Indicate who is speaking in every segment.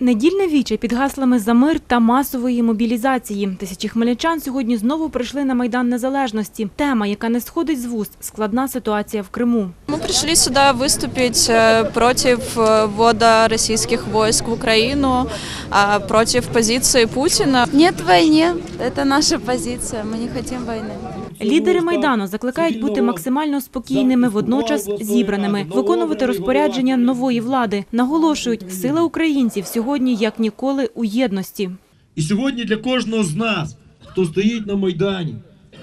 Speaker 1: Недільне віче під гаслами за мир та масової мобілізації. Тисячі хмельничан сьогодні знову прийшли на майдан незалежності. Тема, яка не сходить з вуст, складна ситуація в Криму.
Speaker 2: Мы пришли сюда выступить э, против э, ввода российских войск в Украину, а, против позиции Путина.
Speaker 3: Нет войне, это наша позиция, мы не хотим войны.
Speaker 1: Лідери майдану закликають бути максимально спокійними, водночас зібраними, виконувати розпорядження нової влади. Наголошують, сила українців сьогодні як ніколи у єдності.
Speaker 4: І сьогодні для кожного з нас, хто стоїть на Майдані,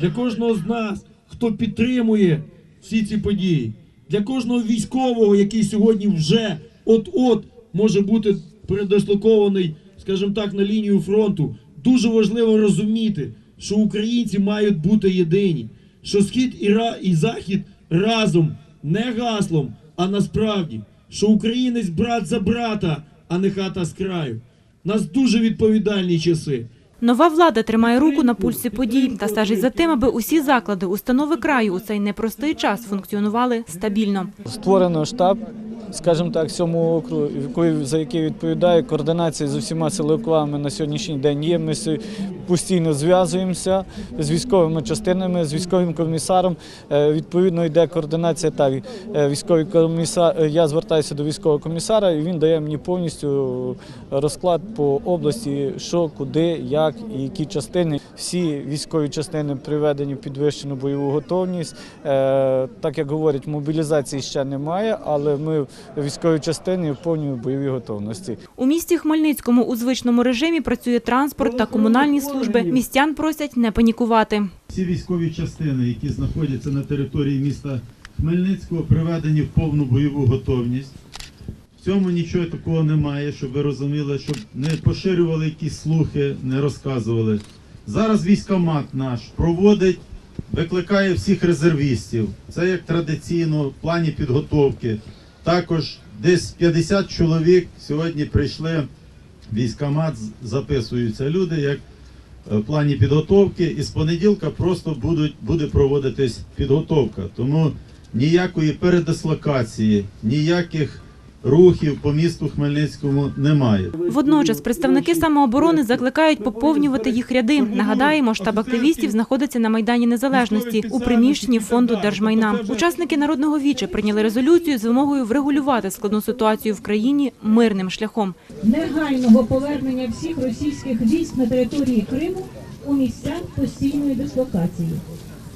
Speaker 4: для кожного з нас, хто підтримує всі ці події, для кожного військового, який сьогодні вже от-от може бути передислокований, скажімо так, на лінію фронту, дуже важливо розуміти, що українці мають бути єдині, що схід і, ра- і захід разом, не гаслом, а насправді, що українець брат за брата, а не хата з краю. Нас дуже відповідальні часи.
Speaker 1: Нова влада тримає руку на пульсі подій та стежить за тим, аби усі заклади, установи краю у цей непростий час функціонували стабільно.
Speaker 5: Створено штаб, скажімо так, сьомого округу, за який відповідає координація з усіма силовиками на сьогоднішній день є. Ми постійно зв'язуємося з військовими частинами, з військовим комісаром. Е, Відповідно йде координація. Так, е, військовий комісар. е, Я звертаюся до військового комісара, і він дає мені повністю розклад по області, що, куди, як і які частини. Всі військові частини приведені в підвищену бойову готовність. Так як говорять, мобілізації ще немає, але ми військовій частині в повній бойовій готовності.
Speaker 1: У місті Хмельницькому у звичному режимі працює транспорт та комунальні служби. Містян просять не панікувати.
Speaker 6: Всі військові частини, які знаходяться на території міста Хмельницького, приведені в повну бойову готовність. В цьому нічого такого немає, щоб ви розуміли, щоб не поширювали якісь слухи, не розказували. Зараз військомат наш проводить, викликає всіх резервістів. Це як традиційно в плані підготовки. Також десь 50 чоловік сьогодні прийшли військомат, записуються люди як е, в плані підготовки, і з понеділка просто будуть, буде проводитись підготовка. Тому ніякої передислокації, ніяких рухів по місту Хмельницькому немає.
Speaker 1: Водночас представники самооборони закликають поповнювати їх ряди. Нагадаємо, штаб активістів знаходиться на майдані незалежності у приміщенні фонду держмайна. Учасники народного віче прийняли резолюцію з вимогою врегулювати складну ситуацію в країні мирним шляхом.
Speaker 7: негайного повернення всіх російських військ на території Криму у місця постійної дислокації.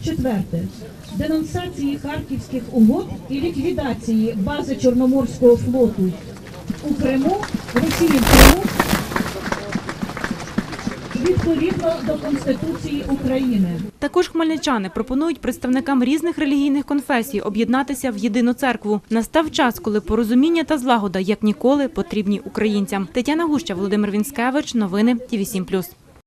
Speaker 7: Четверте. Денонсації харківських угод і ліквідації бази Чорноморського флоту у Криму, Росії в Криму відповідно до Конституції України.
Speaker 1: Також хмельничани пропонують представникам різних релігійних конфесій об'єднатися в єдину церкву. Настав час, коли порозуміння та злагода як ніколи потрібні українцям. Тетяна Гуща, Володимир Вінськевич. Новини Ті 7